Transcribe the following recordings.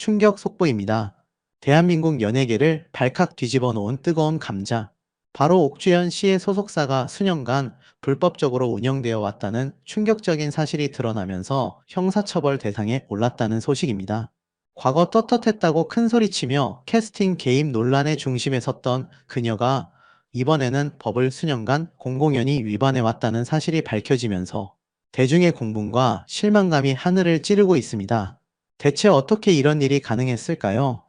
충격 속보입니다. 대한민국 연예계를 발칵 뒤집어 놓은 뜨거운 감자. 바로 옥주현 씨의 소속사가 수년간 불법적으로 운영되어 왔다는 충격적인 사실이 드러나면서 형사처벌 대상에 올랐다는 소식입니다. 과거 떳떳했다고 큰소리치며 캐스팅 개입 논란의 중심에 섰던 그녀가 이번에는 법을 수년간 공공연히 위반해 왔다는 사실이 밝혀지면서 대중의 공분과 실망감이 하늘을 찌르고 있습니다. 대체 어떻게 이런 일이 가능했을까요?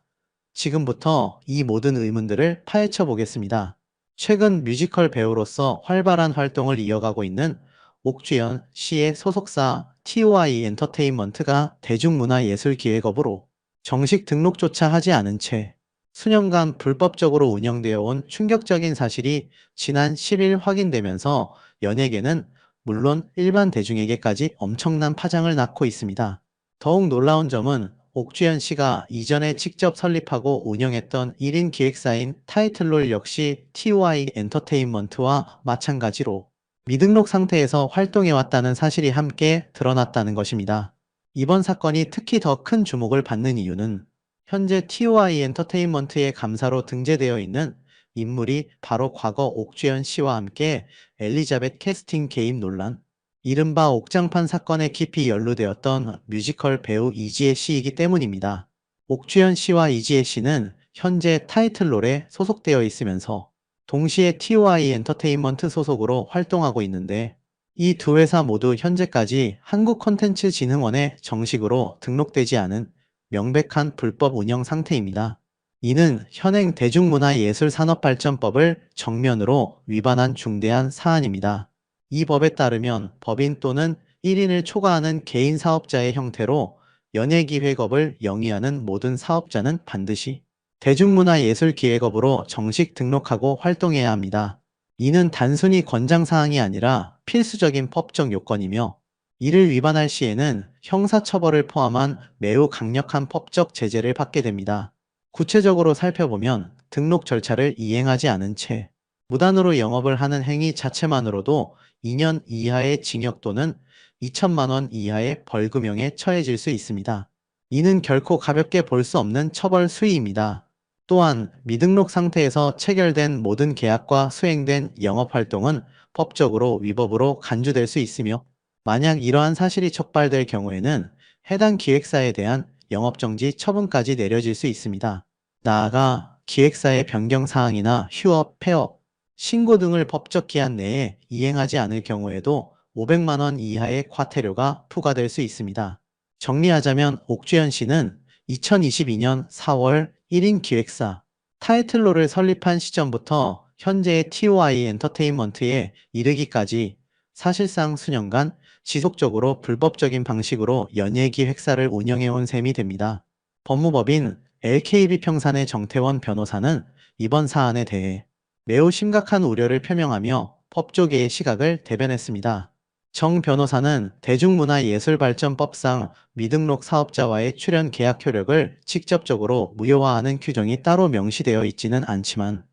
지금부터 이 모든 의문들을 파헤쳐 보겠습니다. 최근 뮤지컬 배우로서 활발한 활동을 이어가고 있는 옥주연 씨의 소속사 TOI 엔터테인먼트가 대중문화예술기획업으로 정식 등록조차 하지 않은 채 수년간 불법적으로 운영되어 온 충격적인 사실이 지난 10일 확인되면서 연예계는 물론 일반 대중에게까지 엄청난 파장을 낳고 있습니다. 더욱 놀라운 점은 옥주현 씨가 이전에 직접 설립하고 운영했던 1인 기획사인 타이틀롤 역시 TOI 엔터테인먼트와 마찬가지로 미등록 상태에서 활동해왔다는 사실이 함께 드러났다는 것입니다. 이번 사건이 특히 더 큰 주목을 받는 이유는 현재 TOI 엔터테인먼트의 감사로 등재되어 있는 인물이 바로 과거 옥주현 씨와 함께 엘리자벳 캐스팅 개입 논란, 이른바 옥장판 사건에 깊이 연루되었던 뮤지컬 배우 이지혜 씨이기 때문입니다. 옥주현 씨와 이지혜 씨는 현재 타이틀롤에 소속되어 있으면서 동시에 TOI 엔터테인먼트 소속으로 활동하고 있는데 이 두 회사 모두 현재까지 한국콘텐츠진흥원에 정식으로 등록되지 않은 명백한 불법 운영 상태입니다. 이는 현행 대중문화예술산업발전법을 정면으로 위반한 중대한 사안입니다. 이 법에 따르면 법인 또는 1인을 초과하는 개인 사업자의 형태로 연예기획업을 영위하는 모든 사업자는 반드시 대중문화예술기획업으로 정식 등록하고 활동해야 합니다. 이는 단순히 권장사항이 아니라 필수적인 법적 요건이며 이를 위반할 시에는 형사처벌을 포함한 매우 강력한 법적 제재를 받게 됩니다. 구체적으로 살펴보면 등록 절차를 이행하지 않은 채 무단으로 영업을 하는 행위 자체만으로도 2년 이하의 징역 또는 2천만 원 이하의 벌금형에 처해질 수 있습니다. 이는 결코 가볍게 볼 수 없는 처벌 수위입니다. 또한 미등록 상태에서 체결된 모든 계약과 수행된 영업활동은 법적으로 위법으로 간주될 수 있으며 만약 이러한 사실이 촉발될 경우에는 해당 기획사에 대한 영업정지 처분까지 내려질 수 있습니다. 나아가 기획사의 변경 사항이나 휴업, 폐업, 신고 등을 법적 기한 내에 이행하지 않을 경우에도 500만 원 이하의 과태료가 부과될 수 있습니다. 정리하자면 옥주현 씨는 2022년 4월 1인 기획사 타이틀로를 설립한 시점부터 현재의 TOI 엔터테인먼트에 이르기까지 사실상 수년간 지속적으로 불법적인 방식으로 연예기획사를 운영해온 셈이 됩니다. 법무법인 LKB 평산의 정태원 변호사는 이번 사안에 대해 매우 심각한 우려를 표명하며 법조계의 시각을 대변했습니다. 정 변호사는 대중문화예술발전법상 미등록 사업자와의 출연 계약 효력을 직접적으로 무효화하는 규정이 따로 명시되어 있지는 않지만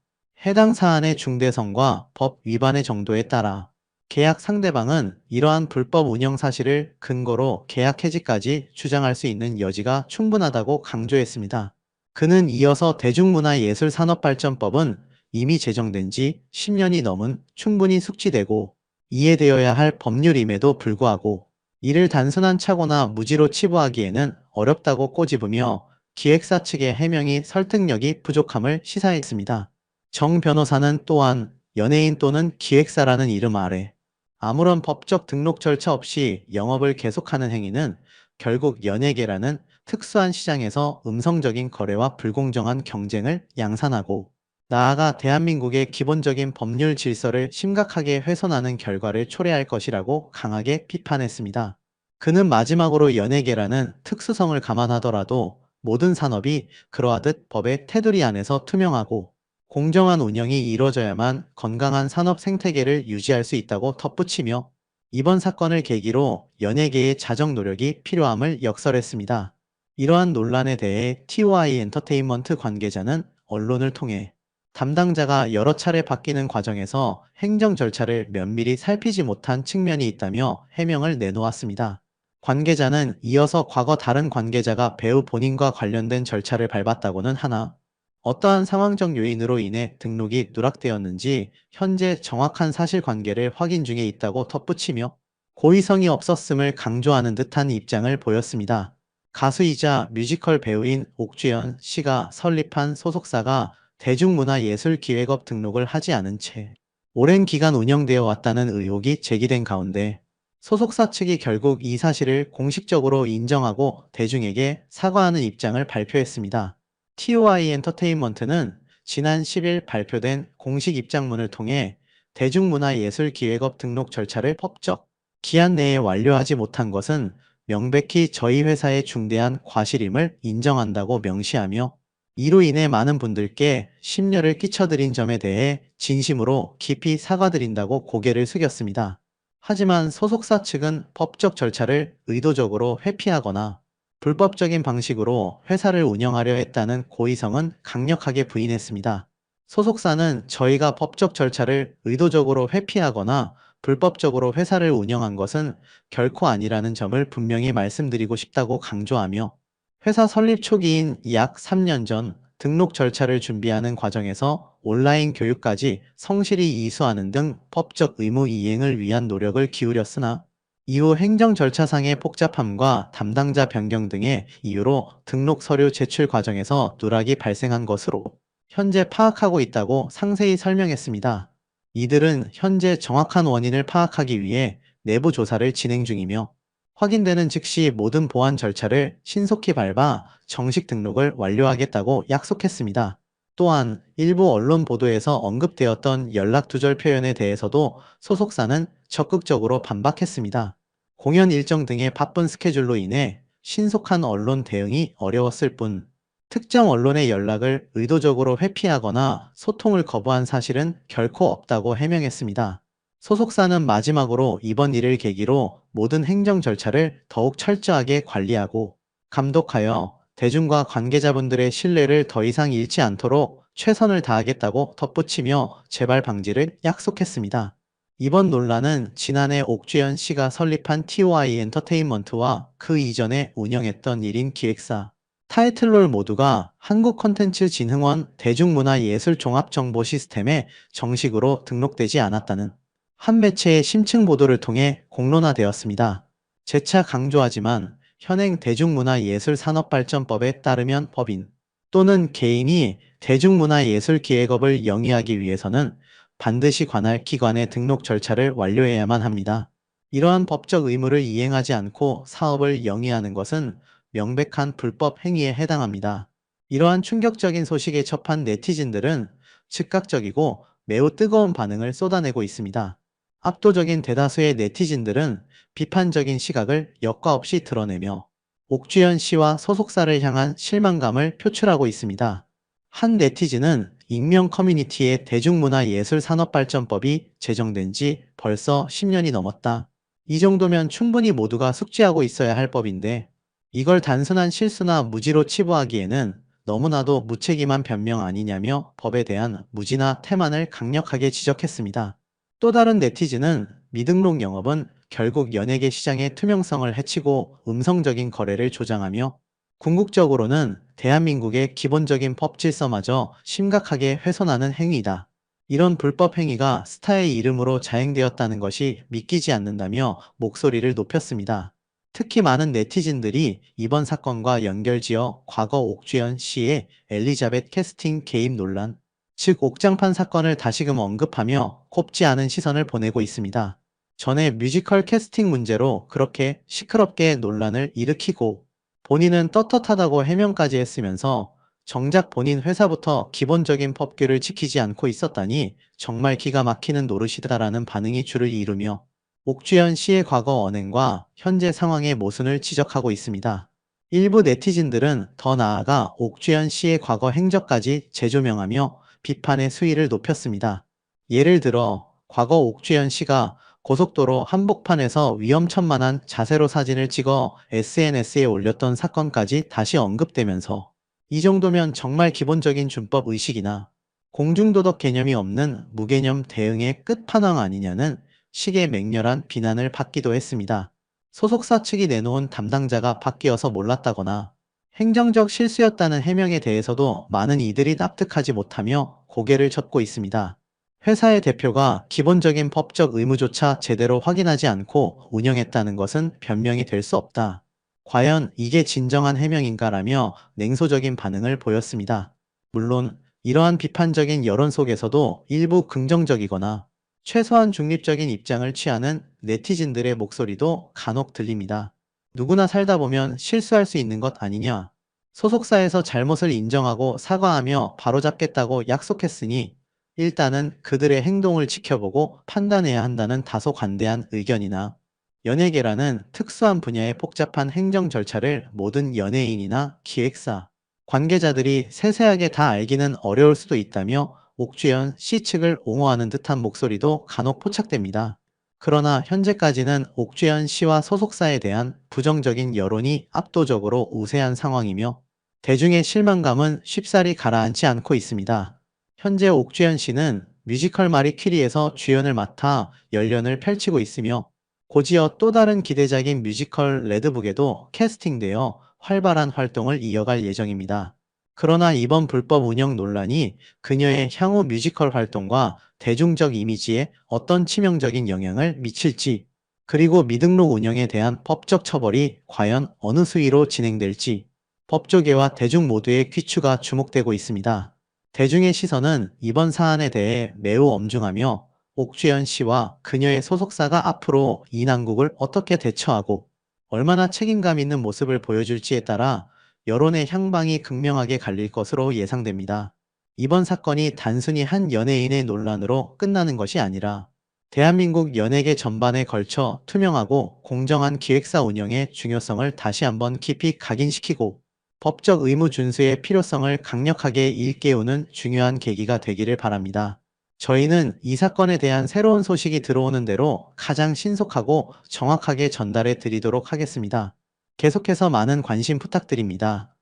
해당 사안의 중대성과 법 위반의 정도에 따라 계약 상대방은 이러한 불법 운영 사실을 근거로 계약 해지까지 주장할 수 있는 여지가 충분하다고 강조했습니다. 그는 이어서 대중문화예술산업발전법은 이미 제정된 지 10년이 넘은 충분히 숙지되고 이해되어야 할 법률임에도 불구하고 이를 단순한 착오나 무지로 치부하기에는 어렵다고 꼬집으며 기획사 측의 해명이 설득력이 부족함을 시사했습니다. 정 변호사는 또한 연예인 또는 기획사라는 이름 아래 아무런 법적 등록 절차 없이 영업을 계속하는 행위는 결국 연예계라는 특수한 시장에서 음성적인 거래와 불공정한 경쟁을 양산하고 나아가 대한민국의 기본적인 법률 질서를 심각하게 훼손하는 결과를 초래할 것이라고 강하게 비판했습니다. 그는 마지막으로 연예계라는 특수성을 감안하더라도 모든 산업이 그러하듯 법의 테두리 안에서 투명하고 공정한 운영이 이루어져야만 건강한 산업 생태계를 유지할 수 있다고 덧붙이며 이번 사건을 계기로 연예계의 자정 노력이 필요함을 역설했습니다. 이러한 논란에 대해 TOI 엔터테인먼트 관계자는 언론을 통해 담당자가 여러 차례 바뀌는 과정에서 행정 절차를 면밀히 살피지 못한 측면이 있다며 해명을 내놓았습니다. 관계자는 이어서 과거 다른 관계자가 배우 본인과 관련된 절차를 밟았다고는 하나 어떠한 상황적 요인으로 인해 등록이 누락되었는지 현재 정확한 사실관계를 확인 중에 있다고 덧붙이며 고의성이 없었음을 강조하는 듯한 입장을 보였습니다. 가수이자 뮤지컬 배우인 옥주연 씨가 설립한 소속사가 대중문화예술기획업 등록을 하지 않은 채 오랜 기간 운영되어 왔다는 의혹이 제기된 가운데 소속사 측이 결국 이 사실을 공식적으로 인정하고 대중에게 사과하는 입장을 발표했습니다. TOI 엔터테인먼트는 지난 10일 발표된 공식 입장문을 통해 대중문화예술기획업 등록 절차를 법적 기한 내에 완료하지 못한 것은 명백히 저희 회사의 중대한 과실임을 인정한다고 명시하며 이로 인해 많은 분들께 심려를 끼쳐드린 점에 대해 진심으로 깊이 사과드린다고 고개를 숙였습니다. 하지만 소속사 측은 법적 절차를 의도적으로 회피하거나 불법적인 방식으로 회사를 운영하려 했다는 고의성은 강력하게 부인했습니다. 소속사는 저희가 법적 절차를 의도적으로 회피하거나 불법적으로 회사를 운영한 것은 결코 아니라는 점을 분명히 말씀드리고 싶다고 강조하며 회사 설립 초기인 약 3년 전 등록 절차를 준비하는 과정에서 온라인 교육까지 성실히 이수하는 등 법적 의무 이행을 위한 노력을 기울였으나 이후 행정 절차상의 복잡함과 담당자 변경 등의 이유로 등록 서류 제출 과정에서 누락이 발생한 것으로 현재 파악하고 있다고 상세히 설명했습니다. 이들은 현재 정확한 원인을 파악하기 위해 내부 조사를 진행 중이며 확인되는 즉시 모든 보안 절차를 신속히 밟아 정식 등록을 완료하겠다고 약속했습니다. 또한 일부 언론 보도에서 언급되었던 연락 두절 표현에 대해서도 소속사는 적극적으로 반박했습니다. 공연 일정 등의 바쁜 스케줄로 인해 신속한 언론 대응이 어려웠을 뿐 특정 언론의 연락을 의도적으로 회피하거나 소통을 거부한 사실은 결코 없다고 해명했습니다. 소속사는 마지막으로 이번 일을 계기로 모든 행정 절차를 더욱 철저하게 관리하고 감독하여 대중과 관계자분들의 신뢰를 더 이상 잃지 않도록 최선을 다하겠다고 덧붙이며 재발 방지를 약속했습니다. 이번 논란은 지난해 옥주현 씨가 설립한 TOI 엔터테인먼트와 그 이전에 운영했던 1인 기획사 타이틀롤 모두가 한국 콘텐츠 진흥원 대중문화예술종합정보시스템에 정식으로 등록되지 않았다는 한 매체의 심층 보도를 통해 공론화되었습니다. 재차 강조하지만 현행 대중문화예술산업발전법에 따르면 법인 또는 개인이 대중문화예술기획업을 영위하기 위해서는 반드시 관할 기관의 등록 절차를 완료해야만 합니다. 이러한 법적 의무를 이행하지 않고 사업을 영위하는 것은 명백한 불법 행위에 해당합니다. 이러한 충격적인 소식에 접한 네티즌들은 즉각적이고 매우 뜨거운 반응을 쏟아내고 있습니다. 압도적인 대다수의 네티즌들은 비판적인 시각을 여과 없이 드러내며 옥주현 씨와 소속사를 향한 실망감을 표출하고 있습니다. 한 네티즌은 익명 커뮤니티의 대중문화예술산업발전법이 제정된 지 벌써 10년이 넘었다. 이 정도면 충분히 모두가 숙지하고 있어야 할 법인데 이걸 단순한 실수나 무지로 치부하기에는 너무나도 무책임한 변명 아니냐며 법에 대한 무지나 태만을 강력하게 지적했습니다. 또 다른 네티즌은 미등록 영업은 결국 연예계 시장의 투명성을 해치고 음성적인 거래를 조장하며 궁극적으로는 대한민국의 기본적인 법 질서마저 심각하게 훼손하는 행위이다. 이런 불법 행위가 스타의 이름으로 자행되었다는 것이 믿기지 않는다며 목소리를 높였습니다. 특히 많은 네티즌들이 이번 사건과 연결지어 과거 옥주현 씨의 엘리자벳 캐스팅 개입 논란, 즉 옥장판 사건을 다시금 언급하며 곱지 않은 시선을 보내고 있습니다. 전에 뮤지컬 캐스팅 문제로 그렇게 시끄럽게 논란을 일으키고 본인은 떳떳하다고 해명까지 했으면서 정작 본인 회사부터 기본적인 법규를 지키지 않고 있었다니 정말 기가 막히는 노릇이다라는 반응이 줄을 이루며 옥주현 씨의 과거 언행과 현재 상황의 모순을 지적하고 있습니다. 일부 네티즌들은 더 나아가 옥주현 씨의 과거 행적까지 재조명하며 비판의 수위를 높였습니다. 예를 들어 과거 옥주현 씨가 고속도로 한복판에서 위험천만한 자세로 사진을 찍어 SNS에 올렸던 사건까지 다시 언급되면서 이 정도면 정말 기본적인 준법 의식이나 공중도덕 개념이 없는 무개념 대응의 끝판왕 아니냐는 식의 맹렬한 비난을 받기도 했습니다. 소속사 측이 내놓은 담당자가 바뀌어서 몰랐다거나 행정적 실수였다는 해명에 대해서도 많은 이들이 납득하지 못하며 고개를 젓고 있습니다. 회사의 대표가 기본적인 법적 의무조차 제대로 확인하지 않고 운영했다는 것은 변명이 될 수 없다. 과연 이게 진정한 해명인가라며 냉소적인 반응을 보였습니다. 물론 이러한 비판적인 여론 속에서도 일부 긍정적이거나 최소한 중립적인 입장을 취하는 네티즌들의 목소리도 간혹 들립니다. 누구나 살다 보면 실수할 수 있는 것 아니냐. 소속사에서 잘못을 인정하고 사과하며 바로잡겠다고 약속했으니 일단은 그들의 행동을 지켜보고 판단해야 한다는 다소 관대한 의견이나 연예계라는 특수한 분야의 복잡한 행정 절차를 모든 연예인이나 기획사, 관계자들이 세세하게 다 알기는 어려울 수도 있다며 옥주현 씨 측을 옹호하는 듯한 목소리도 간혹 포착됩니다. 그러나 현재까지는 옥주현 씨와 소속사에 대한 부정적인 여론이 압도적으로 우세한 상황이며 대중의 실망감은 쉽사리 가라앉지 않고 있습니다. 현재 옥주현 씨는 뮤지컬 마리퀴리에서 주연을 맡아 연련을 펼치고 있으며 곧이어 또 다른 기대작인 뮤지컬 레드북에도 캐스팅되어 활발한 활동을 이어갈 예정입니다. 그러나 이번 불법 운영 논란이 그녀의 향후 뮤지컬 활동과 대중적 이미지에 어떤 치명적인 영향을 미칠지, 그리고 미등록 운영에 대한 법적 처벌이 과연 어느 수위로 진행될지, 법조계와 대중 모두의 귀추가 주목되고 있습니다. 대중의 시선은 이번 사안에 대해 매우 엄중하며 옥주현 씨와 그녀의 소속사가 앞으로 이 난국을 어떻게 대처하고 얼마나 책임감 있는 모습을 보여줄지에 따라 여론의 향방이 극명하게 갈릴 것으로 예상됩니다. 이번 사건이 단순히 한 연예인의 논란으로 끝나는 것이 아니라 대한민국 연예계 전반에 걸쳐 투명하고 공정한 기획사 운영의 중요성을 다시 한번 깊이 각인시키고 법적 의무 준수의 필요성을 강력하게 일깨우는 중요한 계기가 되기를 바랍니다. 저희는 이 사건에 대한 새로운 소식이 들어오는 대로 가장 신속하고 정확하게 전달해 드리도록 하겠습니다. 계속해서 많은 관심 부탁드립니다.